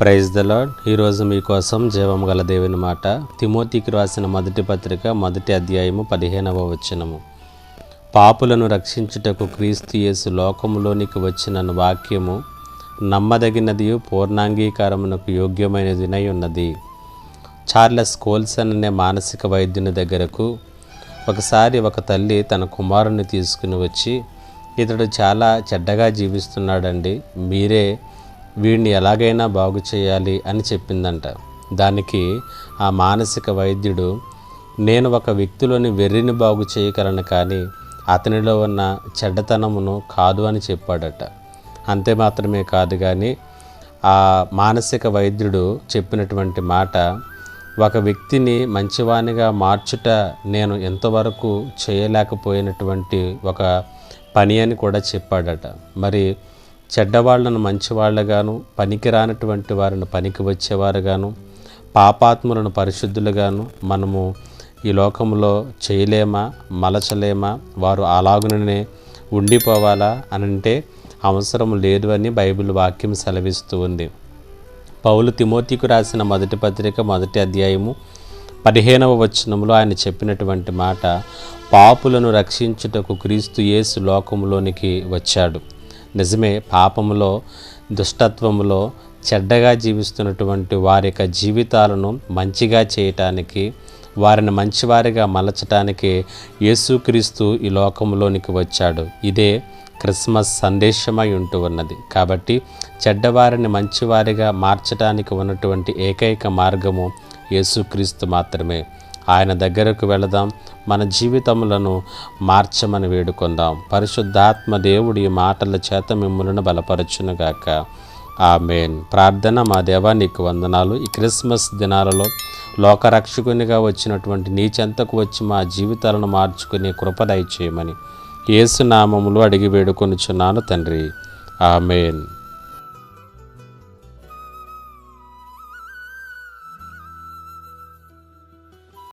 Praise the lord ఈరోజు మీకోసం జీవం గల దేవుని మాట. తిమోతికి రాసిన మొదటి పత్రిక మొదటి అధ్యాయము పదిహేనవ వచనము. పాపులను రక్షించుటకు క్రీస్తు యేసు లోకములోనికి వచ్చిన వాక్యము నమ్మదగినది పూర్ణాంగీకారమునకు యోగ్యమైనదినై ఉన్నది. చార్లెస్ కోల్సన్ అనే మానసిక వైద్యుని దగ్గరకు ఒకసారి ఒక తల్లి తన కుమారుని తీసుకుని వచ్చి ఇతడు చాలా చెడ్డగా జీవిస్తున్నాడండి. మీరే వీడిని ఎలాగైనా బాగు చేయాలి అని చెప్పిందంట. దానికి ఆ మానసిక వైద్యుడు నేను ఒక వ్యక్తిలోని వెర్రిని బాగు చేయగలను కానీ అతనిలో ఉన్న చెడ్డతనమును కాదు అని చెప్పాడట. అంతే మాత్రమే కాదు కానీ ఆ మానసిక వైద్యుడు చెప్పినటువంటి మాట ఒక వ్యక్తిని మంచివానిగా మార్చుట నేను ఎంతవరకు చేయలేకపోయినటువంటి ఒక పని అని కూడా చెప్పాడట. మరి చెడ్డవాళ్ళను మంచివాళ్ళగాను పనికిరానటువంటి వారిని పనికి వచ్చేవారుగాను పాపాత్ములను పరిశుద్ధులుగాను మనము ఈ లోకంలో చేయలేమా మలచలేమా వారు అలాగుననే ఉండిపోవాలా అని అంటే అవసరం లేదు అని బైబిల్ వాక్యం సెలవిస్తూ ఉంది. పౌలు తిమోతికు రాసిన మొదటి పత్రిక మొదటి అధ్యాయము పదిహేనవ వచనంలో ఆయన చెప్పినటువంటి మాట పాపులను రక్షించుటకు క్రీస్తు యేసు లోకములోనికి వచ్చాడు. నిజమే పాపములో దుష్టత్వములో చెడ్డగా జీవిస్తున్నటువంటి వారి యొక్క జీవితాలను మంచిగా చేయటానికి వారిని మంచివారిగా మలచటానికి యేసుక్రీస్తు ఈ లోకంలోనికి వచ్చాడు. ఇదే క్రిస్మస్ సందేశమై ఉంటూ ఉన్నది. కాబట్టి చెడ్డవారిని మంచివారిగా మార్చడానికి ఉన్నటువంటి ఏకైక మార్గము యేసుక్రీస్తు మాత్రమే. ఆయన దగ్గరకు వెళదాం. మన జీవితములను మార్చమని వేడుకుందాం. పరిశుద్ధాత్మ దేవుడి ఈ మాటల చేత మిమ్మల్ని బలపరచునుగాక. ఆమెన్. ప్రార్థన మా దేవా నీకు వందనాలు. ఈ క్రిస్మస్ దినాలలో లోకరక్షకునిగా వచ్చినటువంటి నీ చెంతకు వచ్చి మా జీవితాలను మార్చుకునే కృప దయచేయమని. ఏసునామములు అడిగి వేడుకొనుచున్నాను తండ్రి. ఆమెన్.